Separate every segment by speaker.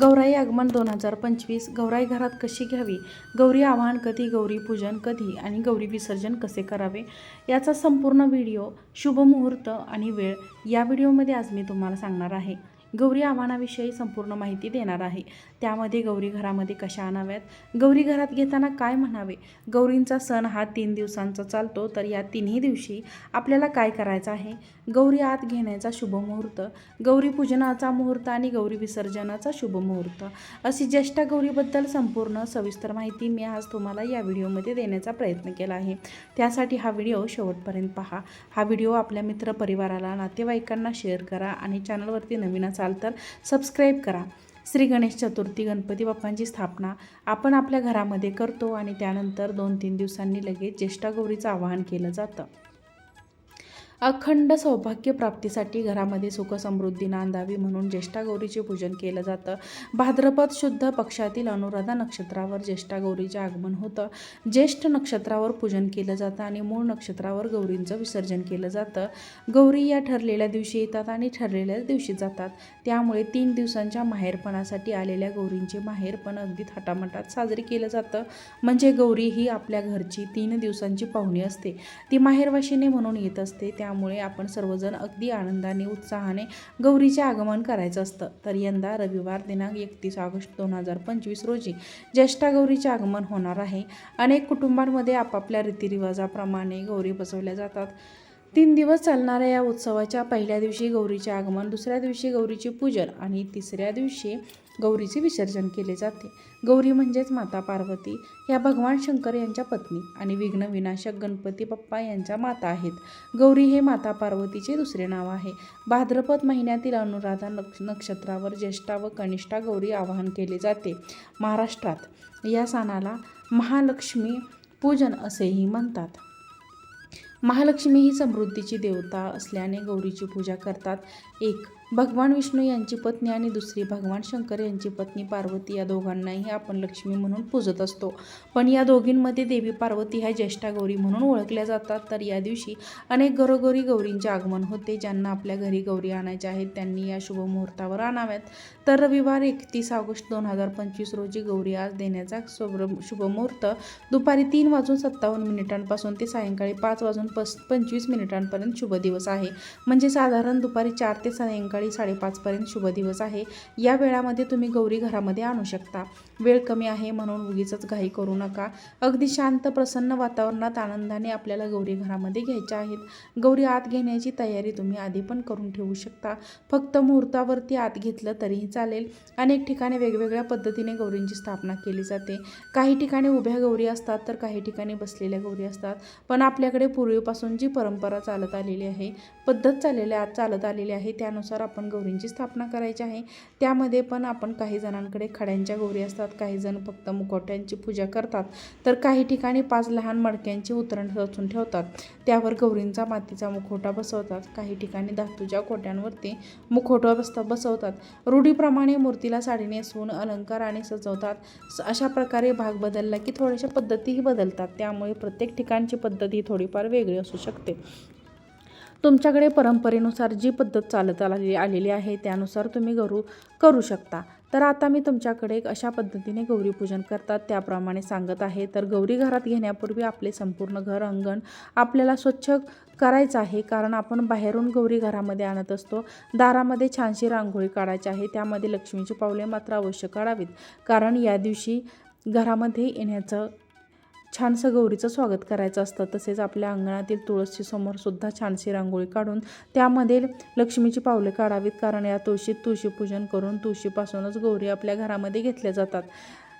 Speaker 1: गौराई आगमन दोन हजार पंचवीस गौराई घरात कशी घ्यावी? गौरी आवाहन कधी गौरी पूजन कधी आणि गौरी विसर्जन कसे करावे? याचा संपूर्ण व्हिडिओ शुभमुहूर्त आणि वेळ या व्हिडिओमध्ये आज मी तुम्हाला सांगणार आहे. गौरी आव्हानाविषयी संपूर्ण माहिती देणार आहे. त्यामध्ये गौरी घरामध्ये कशा आणाव्यात? गौरी घरात घेताना काय म्हणावे? गौरींचा सण हा तीन दिवसांचा चालतो तर या तिन्ही दिवशी आपल्याला काय करायचं आहे? गौरी आत घेण्याचा शुभ मुहूर्त गौरी पूजनाचा मुहूर्त आणि गौरी विसर्जनाचा शुभ मुहूर्त. अशी ज्येष्ठ गौरीबद्दल संपूर्ण सविस्तर माहिती मी आज तुम्हाला या व्हिडिओमध्ये देण्याचा प्रयत्न केला आहे. त्यासाठी हा व्हिडिओ शेवटपर्यंत पहा. हा व्हिडिओ आपल्या मित्रपरिवाराला नातेवाईकांना शेअर करा आणि चॅनलवरती नवीन असाल तर सबस्क्राईब करा. श्री गणेश चतुर्थी गणपती बाप्पांची स्थापना आपण आपल्या घरामध्ये करतो आणि त्यानंतर दोन तीन दिवसांनी लगेच ज्येष्ठा गौरीचं आवाहन केलं जातं. अखंड सौभाग्य प्राप्तीसाठी घरामध्ये सुख समृद्धी नांदावी म्हणून ज्येष्ठा गौरीचे पूजन केलं जातं. भाद्रपद शुद्ध पक्षातील अनुराधा नक्षत्रावर ज्येष्ठा गौरीचे आगमन होतं. ज्येष्ठ नक्षत्रावर पूजन केलं जातं आणि मूळ नक्षत्रावर गौरींचं विसर्जन केलं जातं. गौरी या ठरलेल्या दिवशी येतात आणि ठरलेल्या दिवशी जातात. त्यामुळे तीन दिवसांच्या माहेरपणासाठी आलेल्या गौरींचे माहेरपण अगदी थाटामाटात साजरी केलं जातं. म्हणजे गौरी ही आपल्या घरची तीन दिवसांची पाहुणी असते. ती माहेरवाशिनी म्हणून येत असते. त्या त्यामुळे आपण सर्वजण अगदी आनंदाने उत्साहाने गौरीचे आगमन करायचं असतं. तर यंदा रविवार दिनांक एकतीस ऑगस्ट दोन हजार पंचवीस रोजी ज्येष्ठा गौरीचे आगमन होणार आहे. अनेक कुटुंबांमध्ये आपापल्या रीतिरिवाजाप्रमाणे गौरी बसवल्या जातात. तीन दिवस चालणाऱ्या या उत्सवाच्या पहिल्या दिवशी गौरीचे आगमन दुसऱ्या दिवशी गौरीचे पूजन आणि तिसऱ्या दिवशी गौरीचे विसर्जन केले जाते. गौरी म्हणजेच माता पार्वती. या भगवान शंकर यांच्या पत्नी आणि विघ्नविनाशक गणपती बाप्पा यांच्या माता आहेत. गौरी हे माता पार्वतीचे दुसरे नाव आहे. भाद्रपद महिन्यातील अनुराधा नक्ष नक्षत्रावर ज्येष्ठा व कनिष्ठा गौरी आवाहन केले जाते. महाराष्ट्रात या सणाला महालक्ष्मी पूजन असेही म्हणतात. महालक्ष्मी ही समृद्धीची देवता असल्याने गौरीची पूजा करतात. एक भगवान विष्णू यांची पत्नी आणि दुसरी भगवान शंकर यांची पत्नी पार्वती या दोघांनाही आपण लक्ष्मी म्हणून पूजत असतो. पण या दोघींमध्ये देवी पार्वती ह्या ज्येष्ठा गौरी म्हणून ओळखल्या जातात. तर या दिवशी अनेक घरोघरी गौरींचे आगमन होते. ज्यांना आपल्या घरी गौरी आणायच्या आहेत त्यांनी या शुभमुहूर्तावर आणाव्यात. तर रविवार एकतीस ऑगस्ट दोन हजार पंचवीस रोजी गौरी आज देण्याचा शुभ शुभमुहूर्त दुपारी तीन वाजून सत्तावन्न मिनिटांपासून ते सायंकाळी पाच वाजून पस पंचवीस मिनिटांपर्यंत शुभ दिवस आहे. म्हणजे साधारण दुपारी चार ते सायंकाळी साडेपाचपर्यंत शुभ दिवस आहे. या वेळामध्ये तुम्ही गौरी घरामध्ये आणू शकता. वेळ कमी आहे म्हणून उगीच घाई करू नका. अगदी शांत प्रसन्न वातावरणात आनंदाने आपल्याला गौरी घरामध्ये घ्यायच्या आहेत. गौरी आत घेण्याची तयारी तुम्ही आधी पण करून ठेवू शकता. फक्त मुहूर्तावरती आत घेतलं तरीही चालेल. अनेक ठिकाणी वेगवेगळ्या पद्धतीने गौरींची स्थापना केली जाते. काही ठिकाणी उभ्या गौरी असतात तर काही ठिकाणी बसलेल्या गौरी असतात. पण आपल्याकडे पूर्वीपासून जी परंपरा चालत आलेली आहे पद्धत चाललेल्या आत चालत आलेली आहे त्यानुसार आपण गौरींची स्थापना करायची आहे. त्यामध्ये पण आपण काही जणांकडे खड्यांच्या गौरी असतात काही जण फक्त मुखवट्यांची पूजा करतात. तर काही ठिकाणी पाच लहान मडक्यांची उतरण रचून ठेवतात. त्यावर गौरींचा मातीचा मुखवटा बसवतात. काही ठिकाणी धातूच्या कोट्यांवरती मुखवटा बसता बसवतात. रूढीप्रमाणे मूर्तीला साडी नेसवून अलंकार आणि सजवतात. अशा प्रकारे भाग बदलला की थोड्याशा पद्धतीही बदलतात. त्यामुळे प्रत्येक ठिकाणची पद्धत ही थोडीफार वेगळी असू शकते. तुमच्याकडे परंपरेनुसार जी पद्धत चालत आलेली आलेली आहे त्यानुसार तुम्ही गरू करू शकता. तर आता मी तुमच्याकडे एक अशा पद्धतीने गौरीपूजन करतात त्याप्रमाणे सांगत आहे. तर गौरी घरात घेण्यापूर्वी आपले संपूर्ण घर अंगण आपल्याला स्वच्छ करायचं आहे. कारण आपण बाहेरून गौरी घरामध्ये आणत असतो. दारामध्ये छानशी रांगोळी काढायची आहे. त्यामध्ये लक्ष्मीची पावले मात्र अवश्य काढावीत. कारण या दिवशी घरामध्ये येण्याचं छानसं गौरीचं स्वागत करायचं असतं. तसेच आपल्या अंगणातील तुळशीसमोर सुद्धा छानशी रांगोळी काढून त्यामध्ये लक्ष्मीची पावले काढावीत. कारण या तुळशीत तुळशीपूजन करून तुळशीपासूनच गौरी आपल्या घरामध्ये घेतल्या जातात.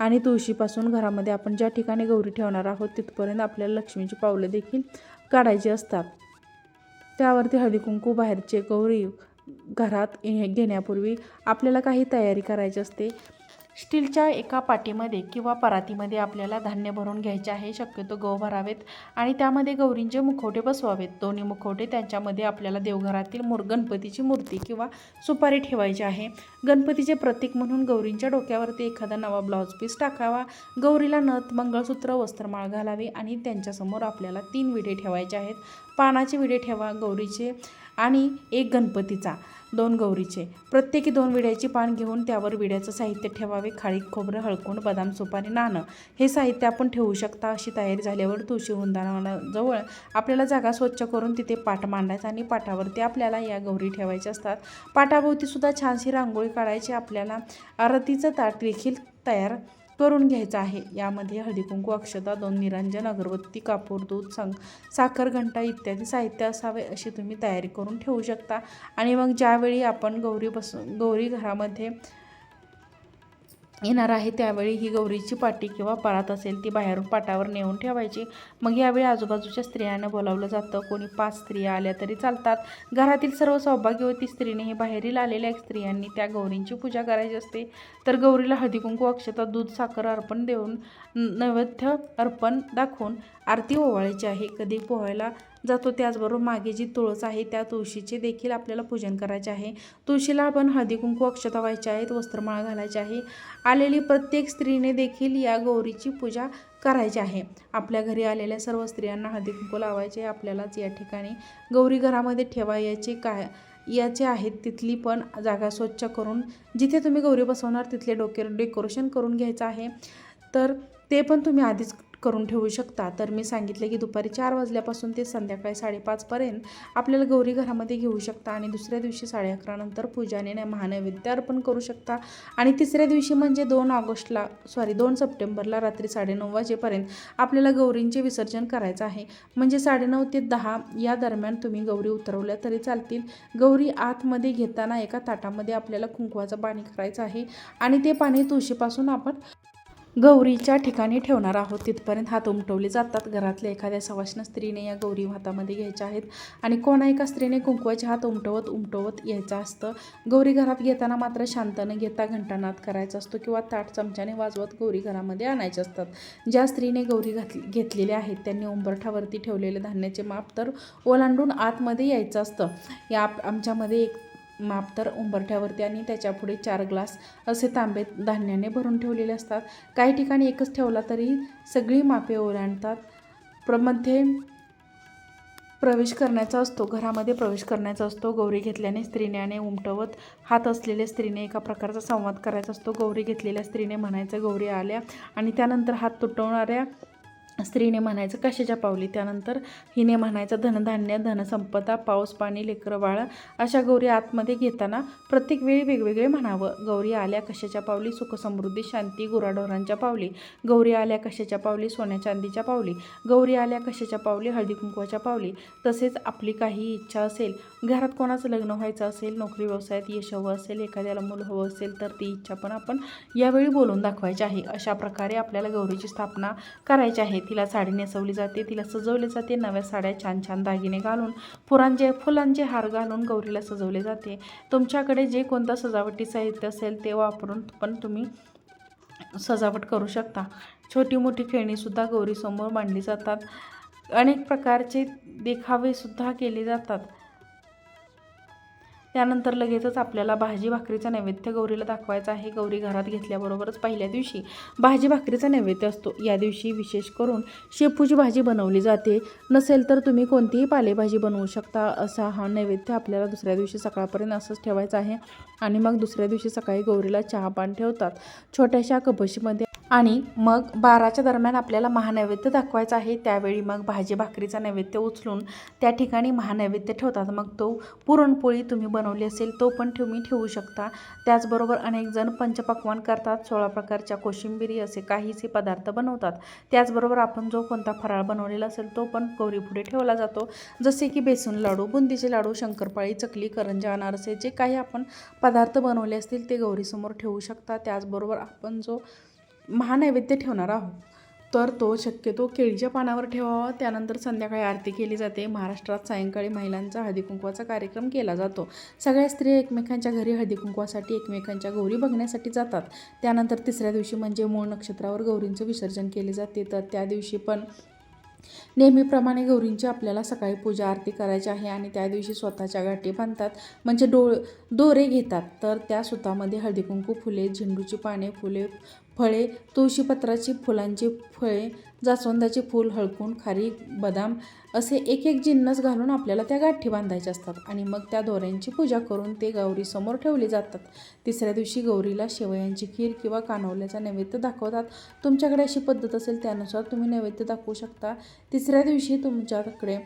Speaker 1: आणि तुळशीपासून घरामध्ये आपण ज्या ठिकाणी गौरी ठेवणार आहोत तिथपर्यंत आपल्याला लक्ष्मीची पावले देखील काढायची असतात. त्यावरती हळदीकुंकू बाहेरचे गौरी घरात घेण्यापूर्वी आपल्याला काही तयारी करायची असते. स्टीलच्या एका पाटीमध्ये किंवा परातीमध्ये आपल्याला धान्य भरून घ्यायचे आहे. शक्यतो गहू भरावेत आणि त्यामध्ये गौरींचे मुखवटे बसवावेत. दोन्ही मुखवटे त्यांच्यामध्ये आपल्याला देवघरातील मूर गणपतीची मूर्ती किंवा सुपारी ठेवायची आहे. गणपतीचे प्रतीक म्हणून गौरींच्या डोक्यावरती एखादा नवा ब्लाऊज पीस टाकावा. गौरीला नथ मंगळसूत्र वस्त्रमाळ घालावी आणि त्यांच्यासमोर आपल्याला तीन विडे ठेवायचे आहेत. पानाचे विडे ठेवा गौरीचे आणि एक गणपतीचा. दोन गौरीचे. प्रत्येकी दोन विड्याची पान घेऊन त्यावर विड्याचं साहित्य ठेवावे खाळी खोबरं हळकुंड बदाम सुपारी नाणं. हे साहित्य आपण ठेवू शकता अशी तयारी झाल्यावर तुळशी वृंदावनाजवळ आपल्याला जागा स्वच्छ करून तिथे पाट मांडायचा आणि पाटावरती आपल्याला या गौरी ठेवायच्या असतात. पाठाभोवतीसुद्धा छानशी रांगोळी काढायची आपल्याला आरतीचं ताट देखील तयार करून घ्यायचं आहे. यामध्ये हळदी कुंकू अक्षता दोन निरंजन अगरबत्ती कापूर दूध सांग साखर घंटा इत्यादी साहित्य असावे अशी तुम्ही तयारी करून ठेवू शकता. आणि मग ज्यावेळी आपण गौरी बसून गौरी घरामध्ये येणार आहे त्यावेळी ही गौरीची पाटी किंवा पाळत असेल ती बाहेरून पाटावर नेऊन ठेवायची. मग यावेळी आजूबाजूच्या स्त्रियांना बोलावलं जातं. कोणी पाच स्त्रिया आल्या तरी चालतात. घरातील सर्व सौभाग्यवती स्त्रीने बाहेरील आलेल्या स्त्रियांनी त्या गौरींची पूजा करायची असते. तर गौरीला हळदीकुंकू अक्षता दूध साखर अर्पण देऊन नैवेद्य अर्पण दाखवून आरती ओवाळायची आहे. कधी पोहायला जातो. त्याचबरोबर मागे जी तुळस आहे त्या तुळशीचे देखील आपल्याला पूजन करायचे आहे. तुळशीला आपण हळदी कुंकू अक्षता व्हायचे आहेत वस्त्रमाळा घालायची आहे. आलेली प्रत्येक स्त्रीने देखील या गौरीची पूजा करायची आहे. आपल्या घरी आलेल्या सर्व स्त्रियांना हळदी कुंकू लावायचे आपल्यालाच या ठिकाणी गौरी घरामध्ये ठेवायचे काय याचे आहेत. तिथली पण जागा स्वच्छ करून जिथे तुम्ही गौरी बसवणार तिथले डोके डेकोरेशन करून घ्यायचं आहे. तर ते पण तुम्ही आधीच करून ठेवू शकता. तर मी सांगितले की दुपारी चार वाजल्यापासून ते संध्याकाळी साडेपाचपर्यंत आपल्याला गौरी घरामध्ये घेऊ शकता आणि दुसऱ्या दिवशी साडे अकरानंतर पूजाने न- महानैवेद्य अर्पण करू शकता. आणि तिसऱ्या दिवशी म्हणजे दोन ऑगस्टला सॉरी दोन सप्टेंबरला रात्री साडेनऊ वाजेपर्यंत आपल्याला गौरींचे विसर्जन करायचं आहे. म्हणजे साडेनऊ ते दहा या दरम्यान तुम्ही गौरी उतरवल्या तरी चालतील. गौरी आतमध्ये घेताना एका ताटामध्ये आपल्याला कुंकवाचं पाणी करायचं आहे. आणि ते पाणी तुळशीपासून आपण गौरीच्या ठिकाणी ठेवणार आहोत. तिथपर्यंत हात उमटवले जातात. घरातल्या एखाद्या सवाष्ण स्त्रीने या गौरी हातामध्ये घ्यायच्या आहेत आणि कोणा एका स्त्रीने कुंकवाचे हात उमटवत उमटवत यायचं असतं. गौरी घरात घेताना मात्र शांतानं घेता घंटानाद करायचा असतो किंवा ताट चमच्याने वाजवत गौरी घरामध्ये आणायचे असतात. ज्या स्त्रीने गौरी घातली घेतलेले आहेत त्यांनी उंबरठावरती ठेवलेले धान्याचे माप तर ओलांडून आतमध्ये यायचं असतं. या आप- आमच्यामध्ये एक माप तर उंबरठ्यावरती आणि त्याच्या पुढे चार ग्लास असे तांबे धान्याने भरून ठेवलेले असतात. काही ठिकाणी एकच ठेवला तरी सगळी मापे ओलांडतात. प्रमध्ये प्रवेश करण्याचा असतो घरामध्ये प्रवेश करण्याचा असतो गौरी घेतल्याने स्त्रीने उमटवत हात असलेल्या स्त्रीने एका प्रकारचा संवाद करायचा असतो. गौरी घेतलेल्या स्त्रीने म्हणायचं गौरी आल्या आणि त्यानंतर हात तुटवणाऱ्या स्त्रीने म्हणायचं कशाच्या पावली? त्यानंतर हिने म्हणायचं धनधान्य धनसंपदा पाऊस पाणी लेकरं बाळ अशा गौरी आतमध्ये घेताना प्रत्येक वेळी वेगवेगळे म्हणावं. गौरी आल्या कशाच्या पावली? सुखसमृद्धी शांती गुराढोरांच्या पावली. गौरी आल्या कशाच्या पावली? सोन्या चांदीच्या पावली. गौरी आल्या कशाच्या पावली? हळदी कुंकवाच्या पावली. तसेच आपली काही इच्छा असेल घरात कोणाचं लग्न व्हायचं असेल नोकरी व्यवसायात यश हवं असेल एखाद्याला मूल हवं असेल तर ती इच्छा पण आपण यावेळी बोलून दाखवायची आहे. अशा प्रकारे आपल्याला गौरीची स्थापना करायची आहे. तिला साडी नेसवली जाते तिला सजवले जाते नव्या साड्या छान छान दागिने घालून फुलांचे फुलांचे हार घालून गौरीला सजवले जाते. तुमच्याकडे जे कोणतं सजावटी साहित्य असेल ते वापरून पण तुम्ही सजावट करू शकता. छोटी मोठी खेळणीसुद्धा गौरीसमोर मांडली जातात. अनेक प्रकारचे देखावेसुद्धा केले जातात. त्यानंतर लगेचच आपल्याला भाजी भाकरीचा नैवेद्य गौरीला दाखवायचा आहे. गौरी घरात घेतल्याबरोबरच पहिल्या दिवशी भाजी भाकरीचा नैवेद्य असतो. या दिवशी विशेष करून शेपूची भाजी बनवली जाते. नसेल तर तुम्ही कोणतीही पालेभाजी बनवू शकता. असा हा नैवेद्य आपल्याला दुसऱ्या दिवशी सकाळपर्यंत असंच ठेवायचं आहे. आणि मग दुसऱ्या दिवशी सकाळी गौरीला चहा पान ठेवतात. छोट्याशा कपशीमध्ये आणि मग बाराच्या दरम्यान आपल्याला महानैवेद्य दाखवायचा आहे. त्यावेळी मग भाजी भाकरीचा नैवेद्य उचलून त्या ठिकाणी महानैवेद्य ठेवतात. मग तो पुरणपोळी तुम्ही बनवली असेल तो पण तुम्ही ठेवू शकता. त्याचबरोबर अनेक जण पंचपक्वान करतात. सोळा प्रकारच्या कोशिंबिरी असे काहीसे पदार्थ बनवतात. त्याचबरोबर आपण जो कोणता फराळ बनवलेला असेल तो पण गौरीपुढे ठेवला जातो. जसे की बेसन लाडू बुंदीचे लाडू शंकरपाळी चकली करंजा अनारसे जे काही आपण पदार्थ बनवले असतील ते गौरीसमोर ठेवू शकता. त्याचबरोबर आपण जो महानैवेद्य ठेवणार आहोत. तर तो शक्यतो केळीच्या पानावर ठेवावा. त्यानंतर संध्याकाळी आरती केली जाते. महाराष्ट्रात सायंकाळी महिलांचा हळदीकुंकवाचा कार्यक्रम केला जातो. सगळ्या स्त्रिया एकमेकांच्या घरी हळदीकुंकवासाठी एकमेकांच्या गौरी बघण्यासाठी जातात. त्यानंतर तिसऱ्या दिवशी म्हणजे मूळ नक्षत्रावर गौरींचं विसर्जन केले जाते. तर त्या दिवशी पण नेहमीप्रमाणे गौरींची आपल्याला सकाळी पूजा आरती करायची आहे आणि त्या दिवशी स्वतःच्या गाठी बांधतात. म्हणजे डोळ दोरे घेतात. तर त्या सुतामध्ये हळदीकुंकू फुले झेंडूची पाने फुले फळे तुळशीपत्राची फुलांची फळे जास्वंदाचे फूल हळकून खारी बदाम असे एक एक जिन्नस घालून आपल्याला त्या गाठी बांधायच्या असतात आणि मग त्या दोऱ्यांची पूजा करून ते गौरीसमोर ठेवले जातात. तिसऱ्या दिवशी गौरीला शेवयांची खीर किंवा कानवल्याचा नैवेद्य दाखवतात. तुमच्याकडे अशी पद्धत असेल त्यानुसार तुम्ही नैवेद्य दाखवू शकता. तिसऱ्या दिवशी तुमच्याकडे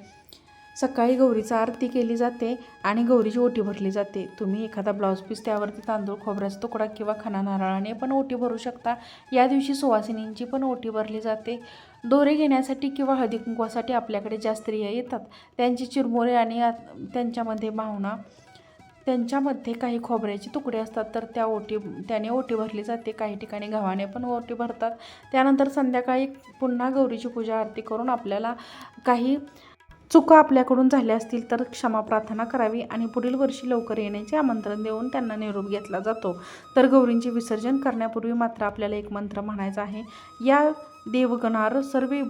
Speaker 1: सकाळी गौरीचा आरती केली जाते आणि गौरीची ओटी भरली जाते. तुम्ही एखादा ब्लाऊज पीस त्यावरती तांदूळ खोबऱ्याचा तुकडा किंवा खणा नारळाने पण ओटी भरू शकता. या दिवशी सुवासिनींची पण ओटी भरली जाते. दोरे घेण्यासाठी किंवा हळदी कुंकवासाठी आपल्याकडे ज्या स्त्रिया येतात त्यांची चिरमुरे आणि त्यांच्यामध्ये भावना त्यांच्यामध्ये काही खोबऱ्याचे तुकडे असतात तर त्या ओटी त्याने ओटी भरली जाते. काही ठिकाणी गव्हाने पण ओटी भरतात. त्यानंतर संध्याकाळी पुन्हा गौरीची पूजा आरती करून आपल्याला काही चुका आपल्याकडून झाल्या असतील तर क्षमा प्रार्थना करावी आणि पुढील वर्षी लवकर येण्याचे आमंत्रण देऊन त्यांना निरोप घेतला जातो. तर गौरींचे विसर्जन करण्यापूर्वी मात्र आपल्याला एक मंत्र म्हणायचा आहे. या देवगणार सर्वे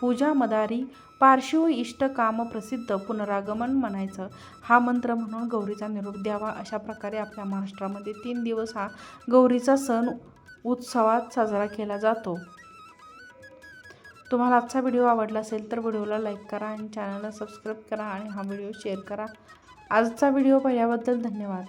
Speaker 1: पूजा मदारी पार्श्व इष्ट काम प्रसिद्ध पुनरागमन म्हणायचं. हा मंत्र म्हणून गौरीचा निरोप द्यावा. अशा प्रकारे आपल्या महाराष्ट्रामध्ये तीन दिवस हा गौरीचा सण उत्सवात साजरा केला जातो. तुम्हाला आजचा व्हिडिओ आवडला असेल तर व्हिडिओला लाईक करा आणि चॅनलला सबस्क्राईब करा आणि हा व्हिडिओ शेअर करा. आजचा व्हिडिओ पाहिल्याबद्दल धन्यवाद.